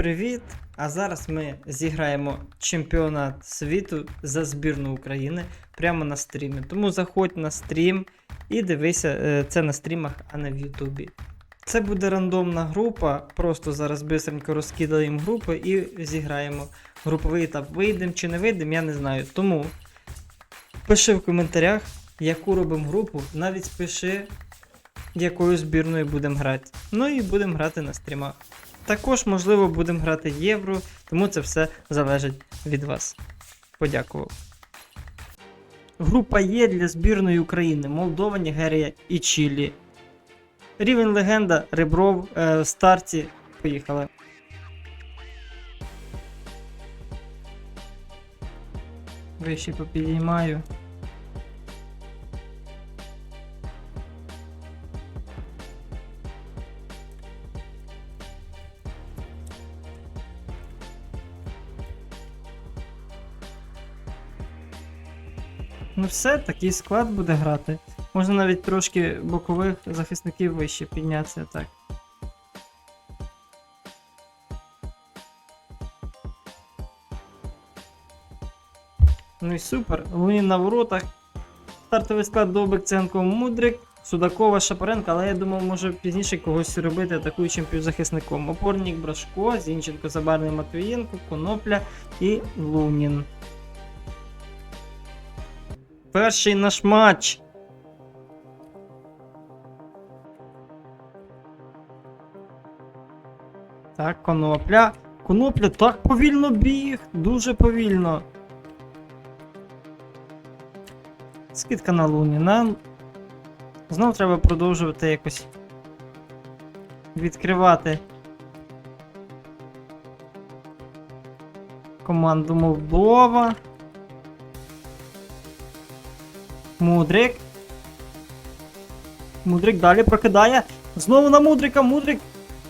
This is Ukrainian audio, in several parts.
Привіт! А зараз ми зіграємо чемпіонат світу за збірну України прямо на стрімі. Тому заходь на стрім і дивися е, це на стрімах, а не в Ютубі. Це буде рандомна група, просто зараз бистренько розкидаємо групи і зіграємо груповий етап. Вийдемо чи не вийдемо, я не знаю. Тому пиши в коментарях, яку робимо групу, навіть пиши, якою збірною будемо грати. Ну і будемо грати на стрімах. Також, можливо, будемо грати євро, тому це все залежить від вас. Подякував. Група Є для збірної України Молдова, Нігерія і Чилі. Рівень легенда, Ребров, е, старті. Поїхали. Вище попідіймаю. Ну все, такий склад буде грати. Можна навіть трошки бокових захисників вище піднятися так. Ну і супер. Лунін на воротах. Стартовий склад Довбик, Ценко, Мудрик, Судакова, Шапаренко, але я думав, може пізніше когось робити атакуючим півзахисником. Опорник Брашко, Зінченко, Забарний Матвієнко, Конопля і Лунін. Перший наш матч. Так, конопля. Конопля так повільно біг. Дуже повільно. Скидка на луні. Нам знов треба продовжувати якось відкривати команду Молдова. Мудрик. Мудрик далі прокидає. Знову на Мудрика. Мудрик.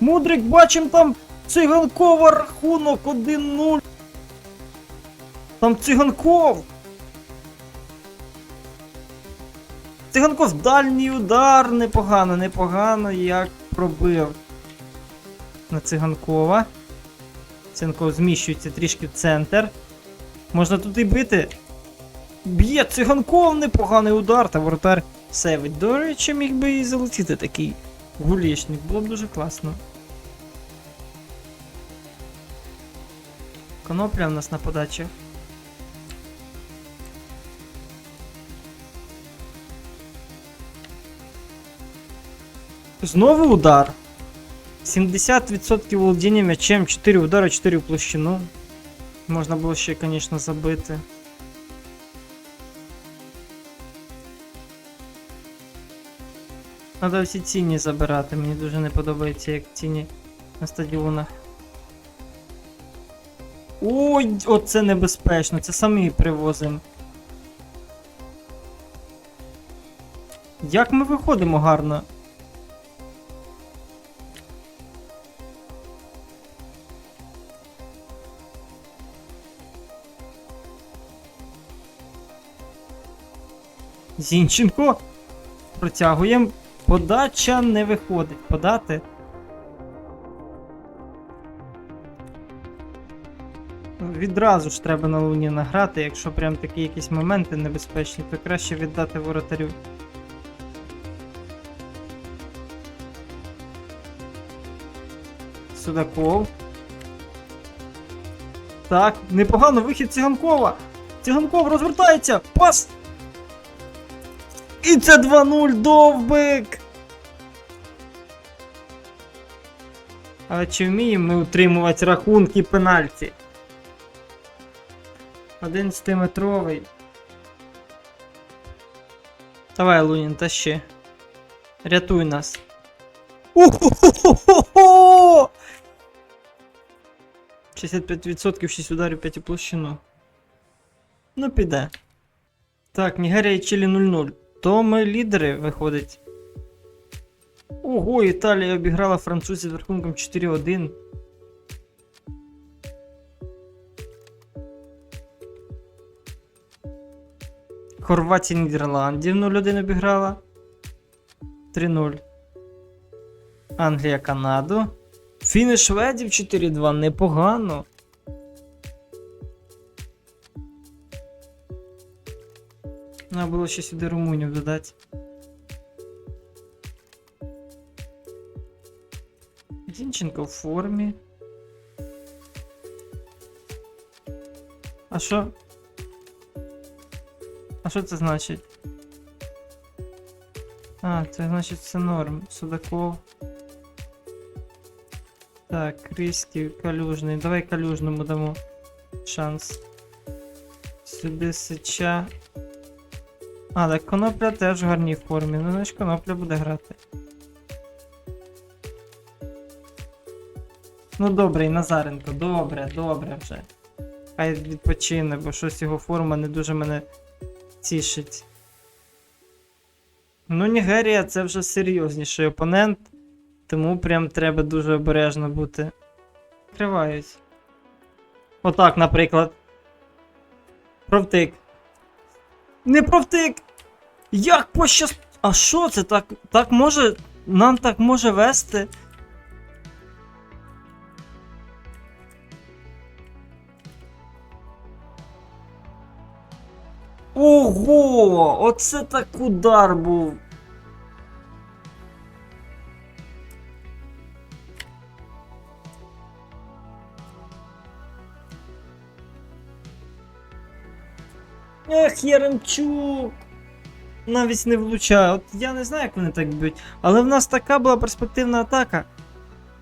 Мудрик, бачим там циганкова рахунок 1-0. Там циганков. Циганков дальній удар. Непогано, непогано як пробив. На циганкова. Циганков зміщується трішки в центр. Можна тут і бити. Б'є циганков непоганий удар, та воротар сейвить. До речі, міг би і залетіти такий гулішник, було б дуже класно. Конопля в нас на подачі. Знову удар. 70% володіння м'ячем, 4 удара, 4 в площину. Можна було ще, звісно, забити. Надо всі ціні забирати, мені дуже не подобається, як ціні на стадіонах. Ой, оце небезпечно, це самі привозимо. Як ми виходимо гарно? Зінченко. Протягуємо. Подача не виходить. Подати. Відразу ж треба на луні награти, якщо прям такі якісь моменти небезпечні, то краще віддати воротарю. Судаков. Так, непогано вихід Циганкова. Циганков розвертається. Пас! І це 2-0 довбик! Але чи вміємо ми утримувати рахунки пенальті? 11-метровий. Давай, Лунін, тащи. Рятуй нас. Ухо-хо-хо-хо! 65% 6 ударів 5 у площину. Ну, піде. Так, Нігерія і Чилі 0-0. То ми лідери виходить. Ого, Італія обіграла французів з рахунком 4-1. Хорватія Нідерландів 0-1 обіграла. 3-0. Англія Канаду. Фіни шведів 4-2, непогано. Треба було ще сюди румунів додати. Зінченко в формі. А що? А що це значить? А, це значить це норм. Судаков. Так, Кріський, Калюжний. Давай Калюжному дамо шанс. Сюди сича. А, так конопля теж в гарній формі. Ну, значить конопля буде грати. Ну добре, і Назаренко, добре, добре вже. Хай відпочине, бо щось його форма не дуже мене тішить. Ну, Нігерія це вже серйозніший опонент, тому прям треба дуже обережно бути. Тривають. Отак, наприклад. Провтик. Не провтик! Як пощас... А що це так? Так може. Нам так може вести? Ого! Оце так удар був. Ех, Яремчук! Навіть не влучає. От я не знаю, як вони так б'ють. Але в нас така була перспективна атака.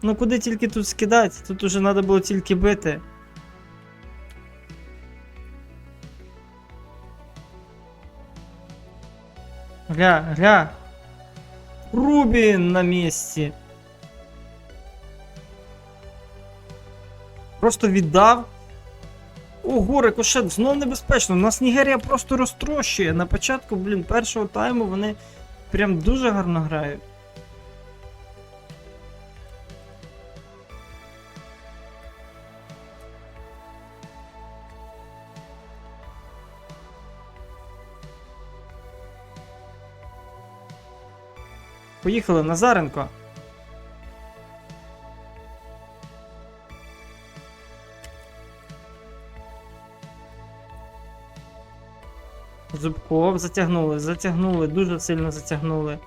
Ну куди тільки тут скидати? Тут уже треба було тільки бити. Гля, гля. Рубін на місці. Просто віддав. Ого, рикошет, знов небезпечно. У нас Нігерія просто розтрощує. На початку, блін, першого тайму вони прям дуже гарно грають. Поїхали, Назаренко. Зубков затягнули, затягнули, дуже сильно затягнули.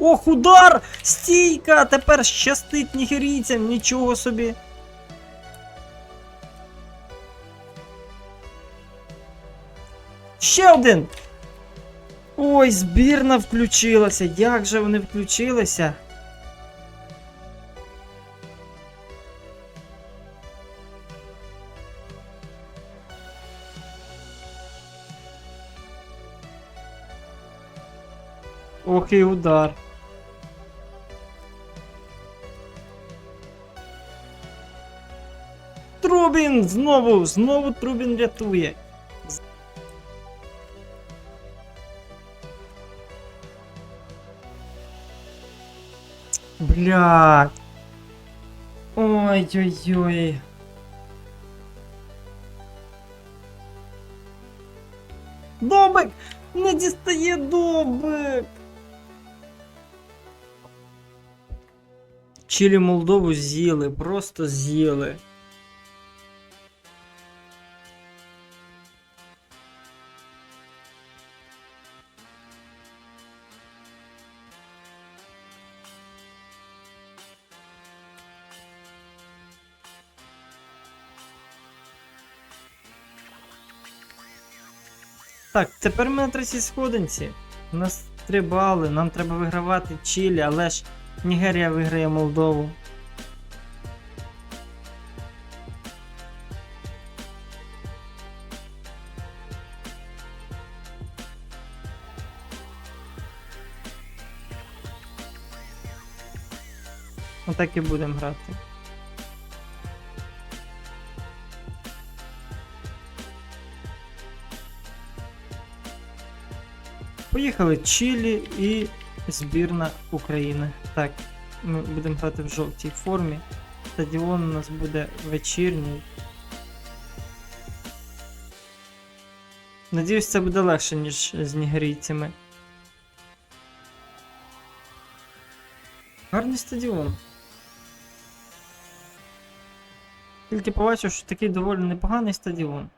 Ох, удар! Стійка! Тепер щастить нігерійцям, нічого собі. Ще один! Ой, збірна включилася. Як же вони включилися? Ох і удар. Трубін! Знову! Знову Трубін рятує. Блядь. Ой-ой-ой. Добик! Не дістає добик! Чилі Молдову з'їли, просто з'їли. Так, тепер ми на третій сходинці. Нас три бали, нам треба вигравати Чилі, але ж Нігерія виграє Молдову. Отак і будемо грати. Поїхали Чилі і збірна України. Так, ми будемо грати в жовтій формі. стадіон у нас буде вечірній. Надіюсь, це буде легше, ніж з нігерійцями. Гарний стадіон. Тільки побачив, що такий доволі непоганий стадіон.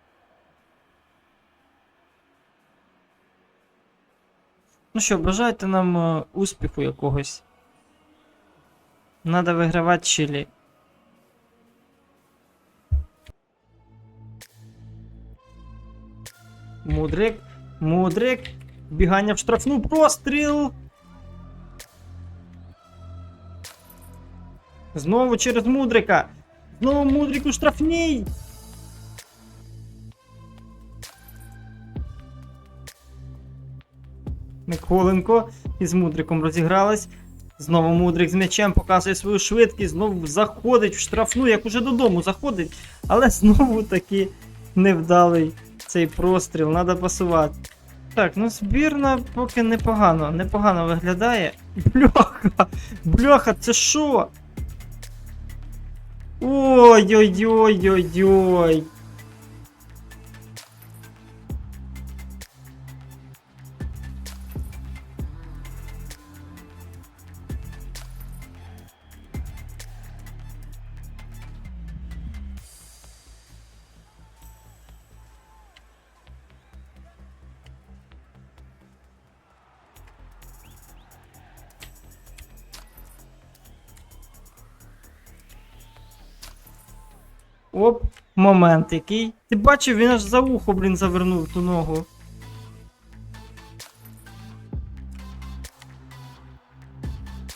Ну що, бажайте нам е, успіху якогось. Надо вигравати Чилі. Мудрик, мудрик, бігання в штрафну, простріл. Знову через мудрика. Знову мудрик у штрафній. Миколенко із мудриком розігрались. Знову мудрик з м'ячем показує свою швидкість, знову заходить в штрафну, як уже додому заходить. Але знову таки невдалий цей простріл, треба пасувати. Так, ну збірна поки непогано, непогано виглядає. Бляха! Бляха, це що? Ой-ой-ой-ой-ой. Оп, момент який. Ти бачив, він аж за ухо, блін, завернув ту ногу.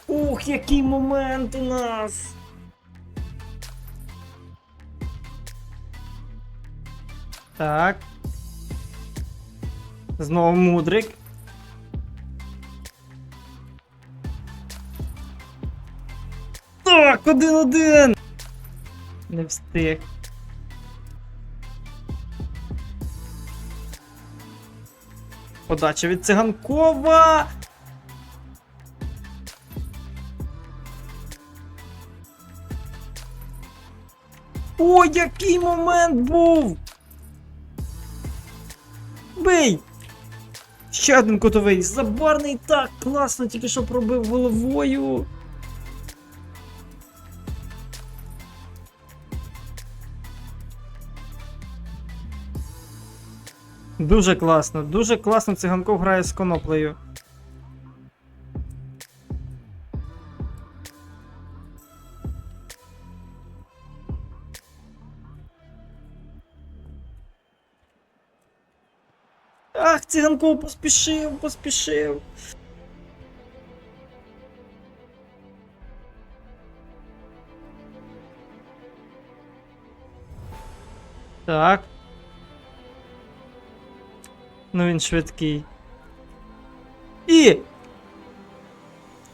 Ух, який момент у нас! Так. Знову мудрик. Так, один-один! Не встиг. Подача від циганкова. О, який момент був! Бий! Ще один котовий. Забарний так класно, тільки що пробив головою. Дуже класно, дуже класно циганков грає з коноплею. Ах, циганков поспішив, поспішив. Так. Ну він швидкий. І.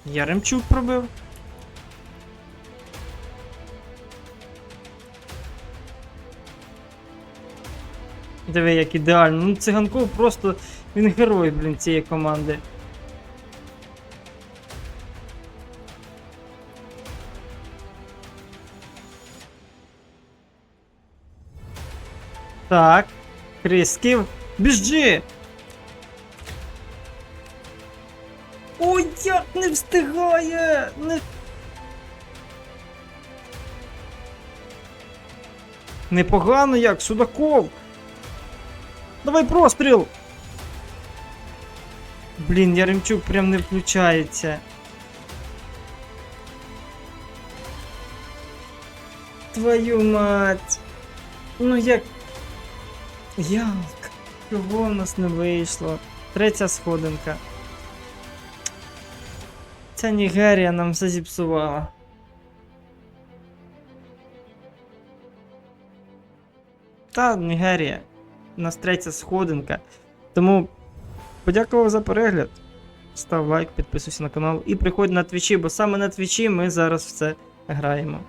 Яремчук пробив. Диви, як ідеально. Ну, циганков просто. Він герой, блін, цієї команди. Так. Крисків. Біжи! Ой, як не встигає! Не... Непогано як, Судаков! Давай простріл! Блін, Яремчук прям не включається. Твою мать! Ну як. Як? Чого в нас не вийшло? Третя сходинка. Ця Нігерія нам все зіпсувала. Та Нігерія. У нас третя сходинка. Тому подякував за перегляд. Став лайк, підписуйся на канал і приходь на твічі, бо саме на твічі ми зараз все граємо.